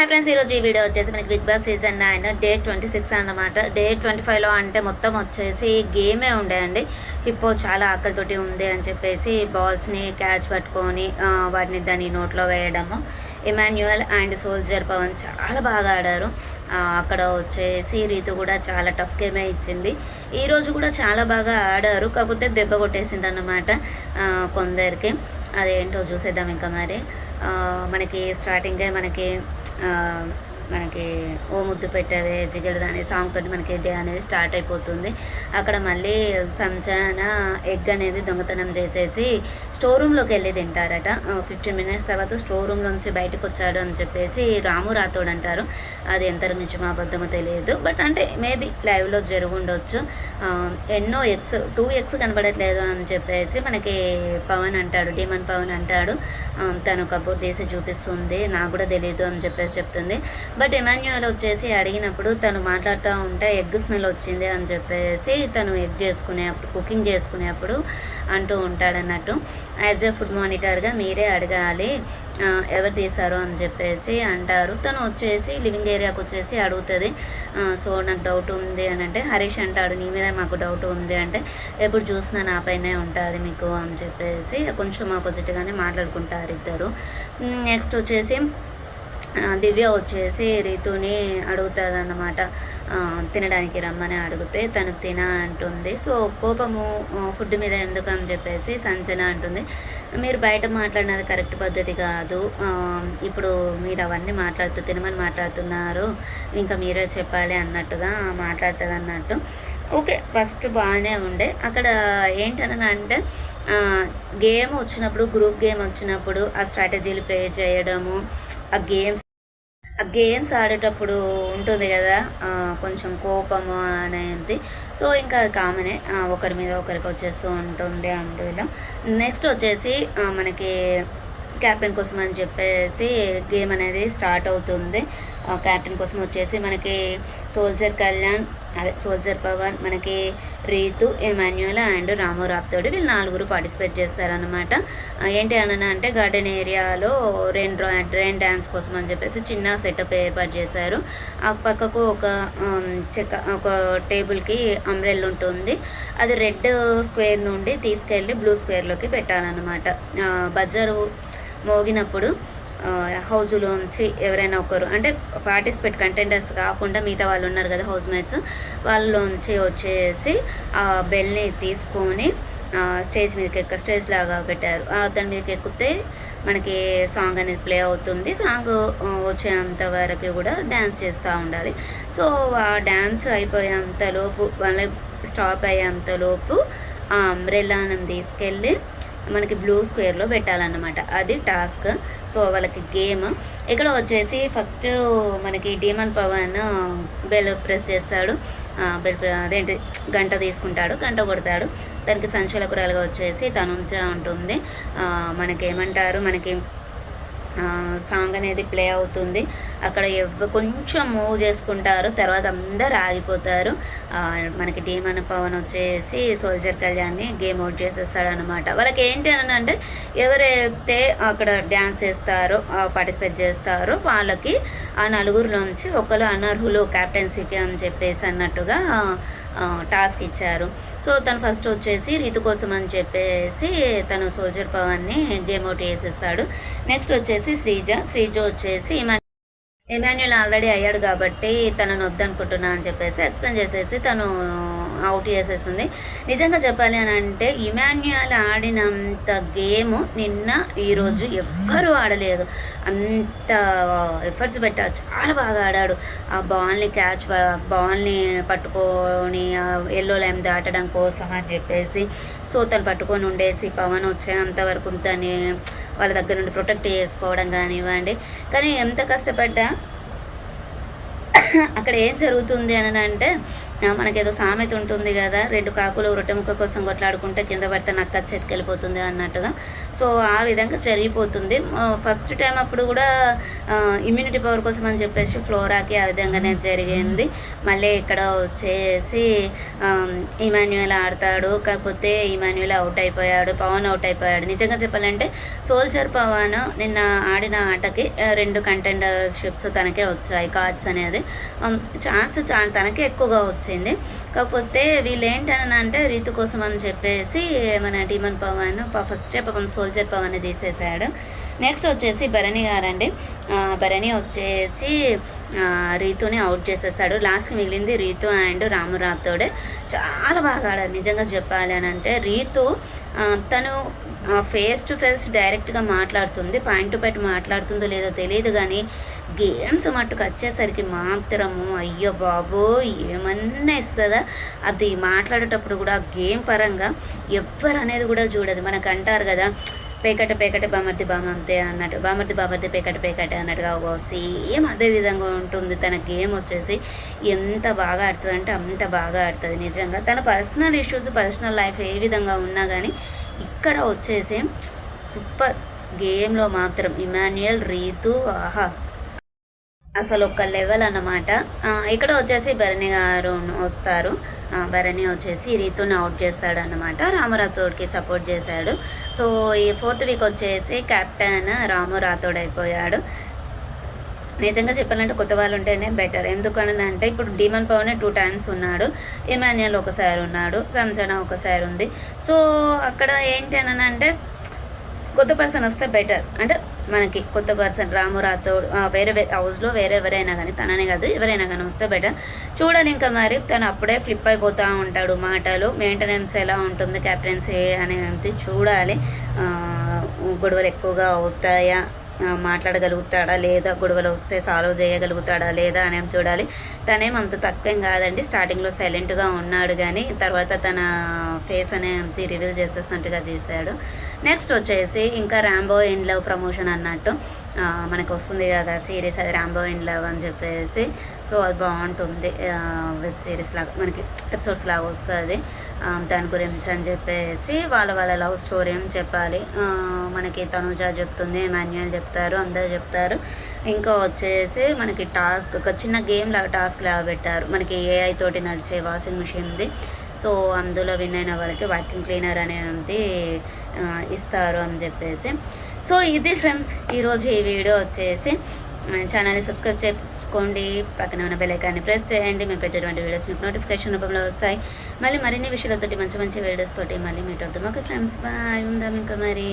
Hi friends ఈరోజు ఈ video వచ్చేసి మనకి Bigg Boss season nine day twenty six అనమాట డే ట్వంటీ ఫైవ్లో అంటే మొత్తం వచ్చేసి గేమే ఉండేయండి. హిప్పో చాలా ఆకలితోటి ఉంది అని చెప్పేసి బాల్స్ని క్యాచ్ పట్టుకొని వాటిని దాని నోట్లో వేయడము. ఇమాన్యువల్ అండ్ సోల్జర్ పవన్ చాలా బాగా ఆడారు. అక్కడ వచ్చేసి రీతు కూడా చాలా టఫ్ గేమే ఇచ్చింది. ఈరోజు కూడా చాలా బాగా ఆడారు. కాకపోతే దెబ్బ కొట్టేసింది అన్నమాట కొందరికి. అదేంటో చూసేద్దాం ఇంకా మరి. మనకి స్టార్టింగే మనకి మనకి ఓ ముద్దు పెట్టవే జిగలు అనే సాంగ్ తోటి మనకి డే అనేది స్టార్ట్ అయిపోతుంది. అక్కడ మళ్ళీ సంచన ఎగ్ అనేది దొంగతనం చేసేసి స్టోర్ రూమ్లోకి వెళ్ళి తింటారట. ఫిఫ్టీన్ మినిట్స్ తర్వాత స్టోర్ రూమ్ నుంచి బయటకు వచ్చాడు అని చెప్పేసి రాము రాతోడు అంటారు. అది ఎంత మా అబద్ధమో తెలియదు. బట్ అంటే మేబీ లైవ్లో జరుగుండొచ్చు ఎన్నో ఎక్స్ టూ ఎక్స్ కనబడట్లేదు అని చెప్పేసి మనకి పవన్ అంటాడు డీమన్ పవన్ అంటాడు. తను కబోర్డ్ తీసి చూపిస్తుంది నాకు కూడా తెలియదు అని చెప్పేసి చెప్తుంది. బట్ ఎమాన్యుయల్ వచ్చేసి అడిగినప్పుడు తను మాట్లాడుతూ ఉంటే ఎగ్ స్మెల్ వచ్చింది అని చెప్పేసి తను ఎగ్ చేసుకునేప్పుడు కుకింగ్ చేసుకునేప్పుడు అంటూ ఉంటాడన్నట్టు. యాజ్ ఏ ఫుడ్ మానిటర్గా మీరే అడగాలి ఎవరు తీశారు అని చెప్పేసి అంటారు. తను వచ్చేసి లివింగ్ ఏరియాకి వచ్చేసి అడుగుతుంది సో నాకు డౌట్ ఉంది అని అంటే హరీష్ అంటాడు నీ మీద మాకు డౌట్ ఉంది అంటే ఎప్పుడు చూసినా నా పైనే ఉంటుంది మీకు అని చెప్పేసి కొంచెం ఆపోజిట్గానే మాట్లాడుకుంటారు ఇద్దరు. నెక్స్ట్ వచ్చేసి దివ్య వచ్చేసి రీతుని అడుగుతుంది అన్నమాట తినడానికి రమ్మని అడిగితే తను తిన అంటుంది. సో కోపము ఫుడ్ మీద ఎందుకు అని చెప్పేసి సంచన అంటుంది. మీరు బయట మాట్లాడినది కరెక్ట్ పద్ధతి కాదు. ఇప్పుడు మీరు అవన్నీ మాట్లాడుతూ తినమని మాట్లాడుతున్నారు. ఇంకా మీరే చెప్పాలి అన్నట్టుగా మాట్లాడుతుంది అన్నట్టు. ఓకే ఫస్ట్ బాగానే ఉండే. అక్కడ ఏంటని అంటే గేమ్ వచ్చినప్పుడు గ్రూప్ గేమ్ వచ్చినప్పుడు ఆ స్ట్రాటజీలు ప్లే చేయడము ఆ గేమ్స్ గేమ్స్ ఆడేటప్పుడు ఉంటుంది కదా కొంచెం కోపము అనేది. సో ఇంకా అది కామనే ఒకరి మీద ఒకరికి వచ్చేస్తూ ఉంటుంది అందులో నెక్స్ట్ వచ్చేసి మనకి క్యాప్టెన్ కోసం అని చెప్పేసి గేమ్ అనేది స్టార్ట్ అవుతుంది. క్యాప్టెన్ కోసం వచ్చేసి మనకి సోల్జర్ కళ్యాణ్ అదే సోల్జర్ పవన్ మనకి రీతు ఎమాన్యుల్ అండ్ రాము రాప్తోడు వీళ్ళు నలుగురు పార్టిసిపేట్ చేస్తారనమాట ఏంటి అనన అంటే గార్డెన్ ఏరియాలో రెయిన్ డ్రా రెయిన్ డ్యాన్స్ కోసం అని చెప్పేసి చిన్న సెటప్ ఏర్పాటు చేశారు. ఆ పక్కకు ఒక చెక్క ఒక టేబుల్కి అంబ్రెల్ ఉంటుంది. అది రెడ్ స్క్వేర్ నుండి తీసుకెళ్ళి బ్లూ స్క్వేర్లోకి పెట్టాలన్నమాట. బజారు మోగినప్పుడు హౌజులోంచి ఎవరైనా ఒకరు అంటే పార్టిసిపేట్ కంటెండర్స్ కాకుండా మిగతా వాళ్ళు ఉన్నారు కదా హౌస్ మేట్స్ వాళ్ళలోంచి వచ్చేసి ఆ బెల్ని తీసుకొని స్టేజ్ మీదకి ఎక్క స్టేజ్ లాగా పెట్టారు. ఆ, దాని మీదకి ఎక్కితే మనకి సాంగ్ అనేది ప్లే అవుతుంది. సాంగ్ వచ్చేంత వరకు కూడా డ్యాన్స్ చేస్తూ ఉండాలి. సో ఆ డ్యాన్స్ అయిపోయేంత లోపు వాళ్ళ స్టాప్ అయ్యేంత లోపు ఆ అంబ్రెల్లాను తీసుకెళ్ళి మనకి బ్లూ స్క్వేర్లో పెట్టాలన్నమాట. అది టాస్క్ సో వాళ్ళకి గేమ్ ఇక్కడ వచ్చేసి ఫస్ట్ మనకి డీమన్ పవన్ బెల్ ప్రెస్ చేస్తాడు. బెల్ అదేంటి? గంట తీసుకుంటాడు. గంట కొడతాడు. దానికి సంచలకురాలుగా వచ్చేసి తనుంచ ఉంటుంది. మనకేమంటారు? మనకి ఏమంటారు మనకి సాంగ్ అనేది ప్లే అవుతుంది. అక్కడ ఎవ్వ కొంచెం మూవ్ చేసుకుంటారు తర్వాత అందరు ఆగిపోతారు. మనకి డీమన్ పవన్ వచ్చేసి సోల్జర్ కళ్యాణ్ని గేమ్ అవుట్ చేసేస్తాడు అనమాట వాళ్ళకి ఏంటి అని అంటే ఎవరైతే అక్కడ డ్యాన్స్ చేస్తారో పార్టిసిపేట్ చేస్తారో వాళ్ళకి ఆ నలుగురిలోంచి ఒకరు అనర్హులు క్యాప్టెన్సీకి అని చెప్పేసి అన్నట్టుగా టాస్క్ ఇచ్చారు. సో తను ఫస్ట్ వచ్చేసి రీతు కోసం అని చెప్పేసి తను సోల్జర్ పవన్ని గేమ్ అవుట్ చేసేస్తాడు. నెక్స్ట్ వచ్చేసి శ్రీజ. శ్రీజ వచ్చేసి ఈమె ఎమాన్యుల్ ఆల్రెడీ అయ్యాడు కాబట్టి తనను వద్దనుకుంటున్నా అని చెప్పేసి ఎక్స్ప్లెయిన్ చేసేసి తను అవుట్ చేసేస్తుంది. నిజంగా చెప్పాలి అని అంటే ఇమాన్యుయల్ ఆడినంత గేమ్ నిన్న ఈరోజు ఎవ్వరూ ఆడలేదు. అంత ఎఫర్ట్స్ పెట్టాడు. చాలా బాగా ఆడాడు. ఆ బాల్ని క్యాచ్ బాల్ని పట్టుకొని ఎల్లో లైమ్ దాటడం కోసం అని చెప్పేసి సో తను పట్టుకొని ఉండేసి పవన్ వచ్చేంత వరకు దాన్ని వాళ్ళ దగ్గర నుండి ప్రొటెక్ట్ చేసుకోవడం కానివ్వండి. కానీ ఎంత కష్టపడ్డా అక్కడ ఏం జరుగుతుంది అని అంటే మనకేదో సామెత ఉంటుంది కదా రెండు కాకులు రొట్టె ముక్క కోసం కొట్లాడుకుంటే కింద పడితే నక్క చేతికి వెళ్ళిపోతుంది అన్నట్టుగా. సో ఆ విధంగా జరిగిపోతుంది. ఫస్ట్ టైం అప్పుడు కూడా ఇమ్యూనిటీ పవర్ కోసం అని చెప్పేసి ఫ్లోరాకి ఆ విధంగానే జరిగింది. మళ్ళీ ఇక్కడ వచ్చేసి ఇమాన్యుయల్ ఆడతాడు. కాకపోతే ఇమాన్యుయల్ అవుట్ అయిపోయాడు పవన్ అవుట్ అయిపోయాడు. నిజంగా చెప్పాలంటే సోల్జర్ పవన్ నిన్న ఆడిన ఆటకి రెండు కంటెండర్షిప్స్ తనకే వచ్చాయి కార్డ్స్ అనేది. ఛాన్స్ చా తనకే ఎక్కువగా వచ్చింది. కాకపోతే వీళ్ళు ఏంటని అంటే రీతు కోసం అని చెప్పేసి మన demon Pavan first Pavan soldier Pavan తీసేశాడు. నెక్స్ట్ వచ్చేసి భరణి గారండి. భరణి వచ్చేసి రీతుని అవుట్ చేసేస్తాడు. లాస్ట్కి మిగిలింది రీతు అండ్ రామురాథోడే చాలా బాగా ఆడారు. నిజంగా చెప్పాలి అని అంటే రీతు తను ఫేస్ టు ఫేస్ డైరెక్ట్గా మాట్లాడుతుంది. పాయింట్ టు పాయింట్ మాట్లాడుతుందో లేదో తెలియదు కానీ గేమ్స్ మట్టుకు వచ్చేసరికి మాత్రము అయ్యో బాబో ఏమన్నా ఇస్తుందా? అది మాట్లాడేటప్పుడు కూడా గేమ్ పరంగా ఎవ్వరు అనేది కూడా చూడదు. మనకు అంటారు కదా పేకట పేకట బామర్ది బామంతే అన్నట్టు బామర్ది బామర్ది పేకట పేకట అన్నట్టుగా ఒక సేమ్ అదే విధంగా ఉంటుంది. తన గేమ్ వచ్చేసి ఎంత బాగా ఆడుతుంది అంటే అంత బాగా ఆడుతుంది నిజంగా. తన పర్సనల్ ఇష్యూస్ పర్సనల్ లైఫ్ ఏ విధంగా ఉన్నా కానీ ఇక్కడ వచ్చేసి సూపర్ గేమ్లో మాత్రం ఇమాన్యుయల్ రీతు ఆహా అసలు ఒక లెవెల్ అన్నమాట. ఇక్కడ వచ్చేసి భరణి గారు వస్తారు. భరణి వచ్చేసి రీతుని అవుట్ చేస్తాడు అనమాట రామరాథోడ్కి సపోర్ట్ చేశాడు. సో ఈ ఫోర్త్ వీక్ వచ్చేసి కెప్టెన్ రాము రాథోడ్ అయిపోయాడు నిజంగా చెప్పాలంటే కొత్త వాళ్ళు ఉంటేనే బెటర్ ఎందుకని అంటే ఇప్పుడు డీమన్ పవన్ టూ టైమ్స్ ఉన్నాడు. ఇమాన్యుయల్ ఒకసారి ఉన్నాడు. సంజన ఒకసారి ఉంది. సో అక్కడ ఏంటి అని అంటే కొత్త పర్సన్ వస్తే బెటర్ అంటే మనకి కొత్త పర్సన్ రాము రాథోడ్ వేరే వేరే హౌస్లో వేరే ఎవరైనా కానీ తననే కాదు ఎవరైనా కానీ వస్తే బెటర్ చూడని ఇంకా మరి తను అప్పుడే ఫ్లిప్ అయిపోతూ ఉంటాడు మాటలు. మెయింటెనెన్స్ ఎలా ఉంటుంది క్యాప్టెన్సీ అనేది చూడాలి. గొడవలు ఎక్కువగా అవుతాయా? మాట్లాడగలుగుతాడా లేదా గొడవలు వస్తే సాల్వ్ చేయగలుగుతాడా లేదా అనేది చూడాలి. తనేం అంత తక్కువేం కాదండి. స్టార్టింగ్లో సైలెంట్గా ఉన్నాడు కానీ తర్వాత తన ఫేస్ అనేది రివీల్ చేసేసినట్టుగా చేశాడు. నెక్స్ట్ వచ్చేసి ఇంకా ర్యాంబో ఇన్ లవ్ ప్రమోషన్ అన్నట్టు. మనకు వస్తుంది కదా సిరీస్ అది రాంబో ఇన్ లవ్ అని చెప్పేసి. సో అది బాగుంటుంది. వెబ్ సిరీస్ లాగా మనకి ఎపిసోడ్స్ లాగా వస్తుంది. దాని గురించి అని చెప్పేసి వాళ్ళ వాళ్ళ లవ్ స్టోరీ అని చెప్పాలి. మనకి తనుజ చెప్తుంది మాన్యువల్ చెప్తారు అందరు చెప్తారు. ఇంకా వచ్చేసి మనకి టాస్క్ ఒక చిన్న గేమ్ లాగా టాస్క్ లాగా పెట్టారు. మనకి ఏఐ తోటి నడిచే వాషింగ్ మిషన్ది సో అందులో విన్ అయిన వాళ్ళకి వాక్యూమ్ క్లీనర్ అనేది ఇస్తారు అని చెప్పేసి. సో ఇది ఫ్రెండ్స్ ఈరోజు ఈ వీడియో వచ్చేసి ఛానల్ని సబ్స్క్రైబ్ చేసుకోండి పక్కన ఉన్న బెలైకాన్ని ప్రెస్ చేయండి మేము పెట్టేటువంటి వీడియోస్ మీకు నోటిఫికేషన్ రూపంలో వస్తాయి. మళ్ళీ మరిన్ని విషయాలతోటి మంచి మంచి వీడియోస్ తోటి మళ్ళీ మీట్ అవుతాం. ఓకే ఫ్రెండ్స్ బాయ్ ఉందాం ఇంకా మరి.